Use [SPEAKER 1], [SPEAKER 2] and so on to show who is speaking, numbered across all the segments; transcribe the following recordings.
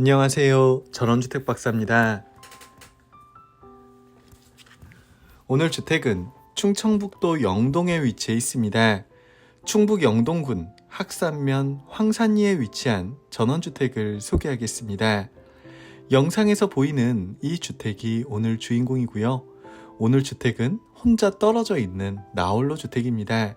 [SPEAKER 1] 안녕하세요. 전원주택 박사입니다. 오늘 주택은 충청북도 영동에 위치해 있습니다. 충북 영동군 학산면 황산리에 위치한 전원주택을 소개하겠습니다. 영상에서 보이는 이 주택이 오늘 주인공이고요. 오늘 주택은 혼자 떨어져 있는 나홀로 주택입니다.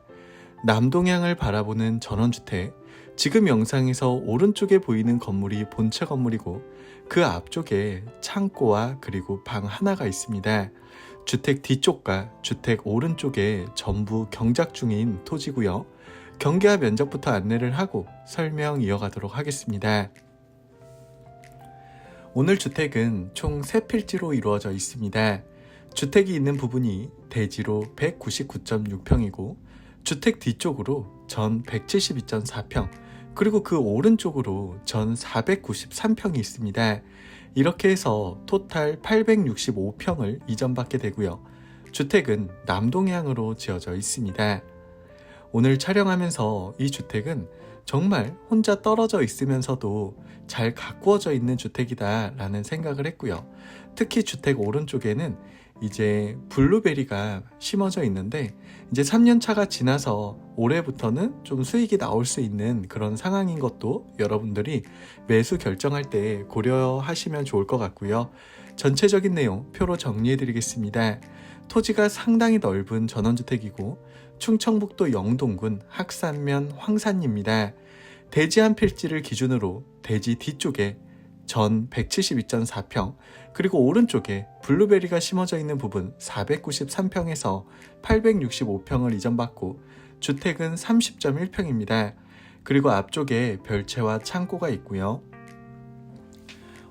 [SPEAKER 1] 남동향을 바라보는 전원주택. 지금 영상에서 오른쪽에 보이는 건물이 본체 건물이고 그 앞쪽에 창고와 그리고 방 하나가 있습니다. 주택 뒤쪽과 주택 오른쪽에 전부 경작 중인 토지고요. 경계와 면적부터 안내를 하고 설명 이어가도록 하겠습니다. 오늘 주택은 총 3필지로 이루어져 있습니다. 주택이 있는 부분이 대지로 199.6평이고 주택 뒤쪽으로 전 172.4평 그리고 그 오른쪽으로 전 493평이 있습니다. 이렇게 해서 토탈 865평을 이전받게 되고요. 주택은 남동향으로 지어져 있습니다. 오늘 촬영하면서 이 주택은 정말 혼자 떨어져 있으면서도 잘 가꾸어져 있는 주택이다 라는 생각을 했고요. 특히 주택 오른쪽에는 이제 블루베리가 심어져 있는데 이제 3년 차가 지나서 올해부터는 좀 수익이 나올 수 있는 그런 상황인 것도 여러분들이 매수 결정할 때 고려하시면 좋을 것 같고요. 전체적인 내용 표로 정리해 드리겠습니다. 토지가 상당히 넓은 전원주택이고 충청북도 영동군 학산면 황산입니다. 대지 한 필지를 기준으로 대지 뒤쪽에 전 172.4평, 그리고 오른쪽에 블루베리가 심어져 있는 부분 493평에서 865평을 이전받고 주택은 30.1평입니다. 그리고 앞쪽에 별채와 창고가 있고요.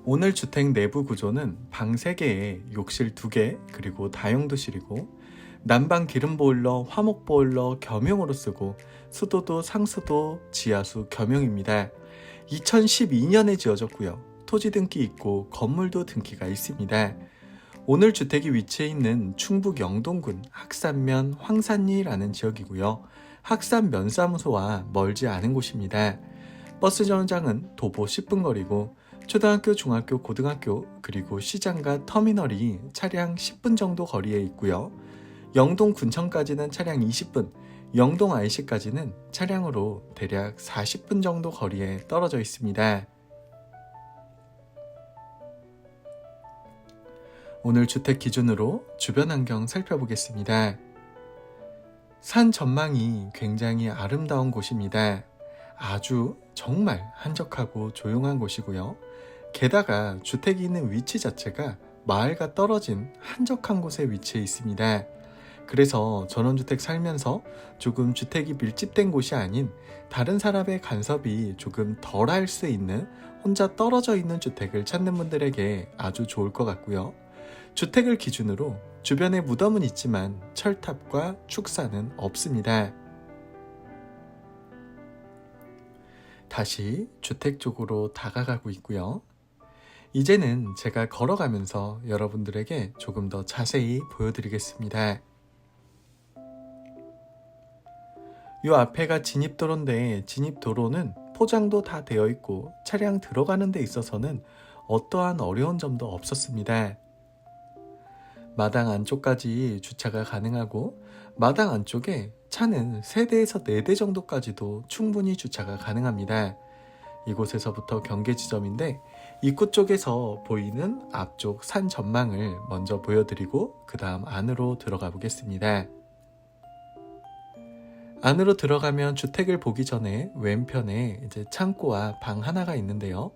[SPEAKER 1] 오늘 주택 내부 구조는 방 3개에 욕실 2개, 그리고 다용도실이고 난방 기름 보일러, 화목 보일러 겸용으로 쓰고 수도도 상수도 지하수 겸용입니다. 2012년에 지어졌고요. 토지 등기 있고 건물도 등기가 있습니다. 오늘 주택이 위치해 있는 충북 영동군 학산면 황산리라는 지역이고요. 학산 면사무소와 멀지 않은 곳입니다. 버스 정류장은 도보 10분 거리고 초등학교, 중학교, 고등학교 그리고 시장과 터미널이 차량 10분 정도 거리에 있고요. 영동 군청까지는 차량 20분, 영동 IC까지는 차량으로 대략 40분 정도 거리에 떨어져 있습니다. 오늘 주택 기준으로 주변 환경 살펴보겠습니다. 산 전망이 굉장히 아름다운 곳입니다. 아주 정말 한적하고 조용한 곳이고요. 게다가 주택이 있는 위치 자체가 마을과 떨어진 한적한 곳에 위치해 있습니다. 그래서 전원주택 살면서 조금 주택이 밀집된 곳이 아닌 다른 사람의 간섭이 조금 덜 할 수 있는 혼자 떨어져 있는 주택을 찾는 분들에게 아주 좋을 것 같고요. 주택을 기준으로 주변에 무덤은 있지만 철탑과 축사는 없습니다. 다시 주택 쪽으로 다가가고 있고요. 이제는 제가 걸어가면서 여러분들에게 조금 더 자세히 보여드리겠습니다. 요 앞에가 진입도로인데 진입도로는 포장도 다 되어 있고 차량 들어가는 데 있어서는 어떠한 어려운 점도 없었습니다. 마당 안쪽까지 주차가 가능하고 마당 안쪽에 차는 3대에서 4대 정도까지도 충분히 주차가 가능합니다. 이곳에서부터 경계 지점인데 입구 쪽에서 보이는 앞쪽 산 전망을 먼저 보여드리고 그 다음 안으로 들어가 보겠습니다. 안으로 들어가면 주택을 보기 전에 왼편에 이제 창고와 방 하나가 있는데요.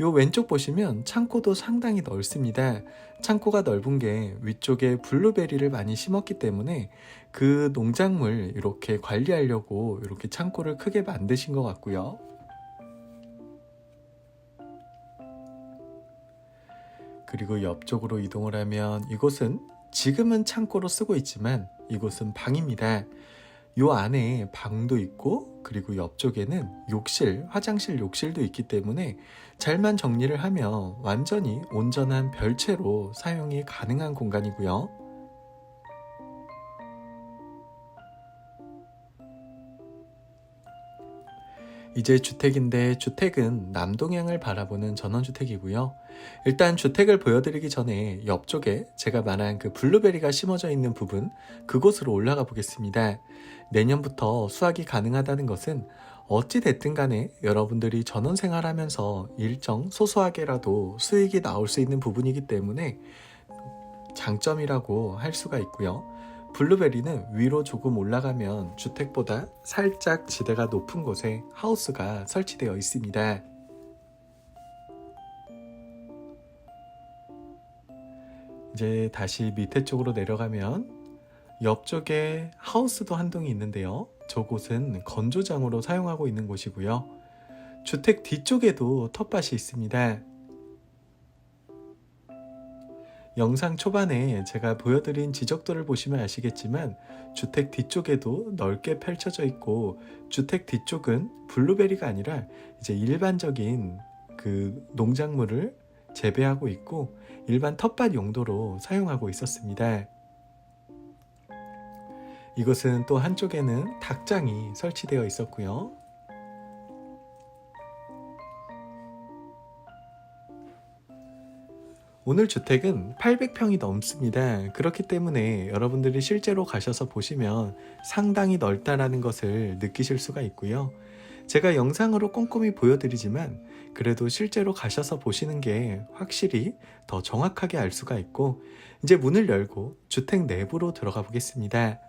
[SPEAKER 1] 요 왼쪽 보시면 창고도 상당히 넓습니다. 창고가 넓은 게 위쪽에 블루베리를 많이 심었기 때문에 그 농작물 이렇게 관리하려고 이렇게 창고를 크게 만드신 것 같고요. 그리고 옆쪽으로 이동을 하면 이곳은 지금은 창고로 쓰고 있지만 이곳은 방입니다. 요 안에 방도 있고 그리고 옆쪽에는 욕실, 화장실 욕실도 있기 때문에 잘만 정리를 하면 완전히 온전한 별채로 사용이 가능한 공간이고요. 이제 주택인데 주택은 남동향을 바라보는 전원주택이고요. 일단 주택을 보여드리기 전에 옆쪽에 제가 말한 그 블루베리가 심어져 있는 부분 그곳으로 올라가 보겠습니다. 내년부터 수확이 가능하다는 것은 어찌 됐든 간에 여러분들이 전원 생활하면서 일정 소소하게라도 수익이 나올 수 있는 부분이기 때문에 장점이라고 할 수가 있고요. 블루베리는 위로 조금 올라가면 주택보다 살짝 지대가 높은 곳에 하우스가 설치되어 있습니다. 이제 다시 밑에 쪽으로 내려가면 옆쪽에 하우스도 한 동이 있는데요. 저곳은 건조장으로 사용하고 있는 곳이고요. 주택 뒤쪽에도 텃밭이 있습니다. 영상 초반에 제가 보여드린 지적도를 보시면 아시겠지만 주택 뒤쪽에도 넓게 펼쳐져 있고 주택 뒤쪽은 블루베리가 아니라 이제 일반적인 그 농작물을 재배하고 있고 일반 텃밭 용도로 사용하고 있었습니다. 이곳은 또 한쪽에는 닭장이 설치되어 있었고요. 오늘 주택은 800평이 넘습니다. 그렇기 때문에 여러분들이 실제로 가셔서 보시면 상당히 넓다라는 것을 느끼실 수가 있고요. 제가 영상으로 꼼꼼히 보여드리지만 그래도 실제로 가셔서 보시는 게 확실히 더 정확하게 알 수가 있고 이제 문을 열고 주택 내부로 들어가 보겠습니다.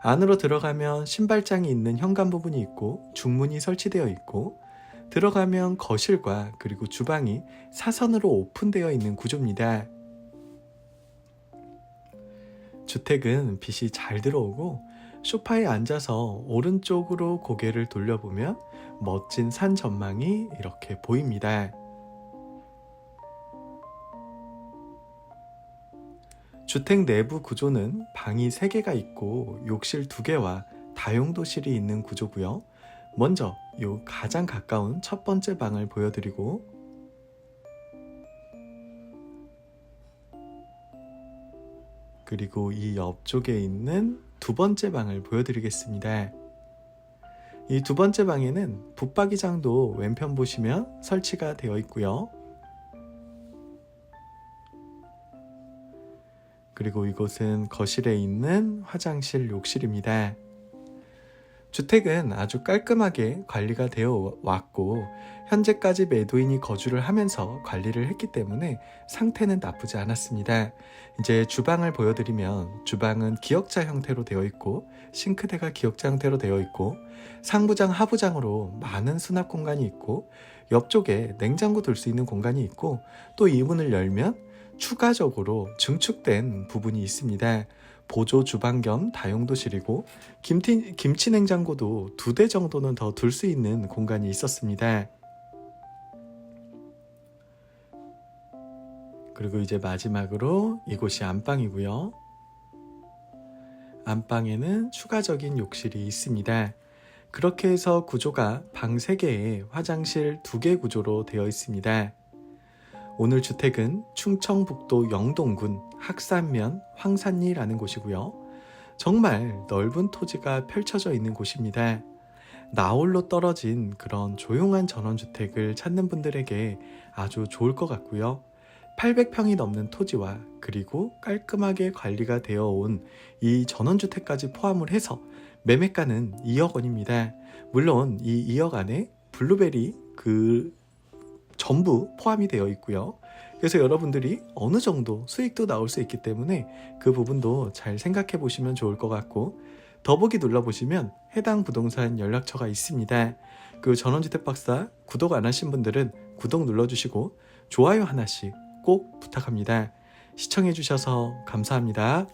[SPEAKER 1] 안으로 들어가면 신발장이 있는 현관 부분이 있고 중문이 설치되어 있고 들어가면 거실과 그리고 주방이 사선으로 오픈되어 있는 구조입니다. 주택은 빛이 잘 들어오고 소파에 앉아서 오른쪽으로 고개를 돌려보면 멋진 산 전망이 이렇게 보입니다. 주택 내부 구조는 방이 3개가 있고 욕실 2개와 다용도실이 있는 구조고요. 먼저 요 가장 가까운 첫 번째 방을 보여드리고 그리고 이 옆쪽에 있는 두 번째 방을 보여드리겠습니다. 이 두 번째 방에는 붙박이장도 왼편 보시면 설치가 되어 있고요. 그리고 이곳은 거실에 있는 화장실 욕실입니다. 주택은 아주 깔끔하게 관리가 되어 왔고 현재까지 매도인이 거주를 하면서 관리를 했기 때문에 상태는 나쁘지 않았습니다. 이제 주방을 보여드리면 주방은 기역자 형태로 되어 있고 싱크대가 기역자 형태로 되어 있고 상부장 하부장으로 많은 수납 공간이 있고 옆쪽에 냉장고 둘 수 있는 공간이 있고 또 이 문을 열면 추가적으로 증축된 부분이 있습니다. 보조 주방 겸 다용도실이고 김치, 김치 냉장고도 두 대 정도는 더 둘 수 있는 공간이 있었습니다. 그리고 이제 마지막으로 이곳이 안방이고요. 안방에는 추가적인 욕실이 있습니다. 그렇게 해서 구조가 방 3개에 화장실 2개 구조로 되어 있습니다. 오늘 주택은 충청북도 영동군 학산면 황산리라는 곳이고요. 정말 넓은 토지가 펼쳐져 있는 곳입니다. 나홀로 떨어진 그런 조용한 전원주택을 찾는 분들에게 아주 좋을 것 같고요. 800평이 넘는 토지와 그리고 깔끔하게 관리가 되어 온 이 전원주택까지 포함을 해서 매매가는 2억 원입니다. 물론 이 2억 안에 블루베리 그 전부 포함이 되어 있고요. 그래서 여러분들이 어느 정도 수익도 나올 수 있기 때문에 그 부분도 잘 생각해 보시면 좋을 것 같고 더보기 눌러보시면 해당 부동산 연락처가 있습니다. 그 전원주택 박사 구독 안 하신 분들은 구독 눌러주시고 좋아요 하나씩 꼭 부탁합니다. 시청해 주셔서 감사합니다.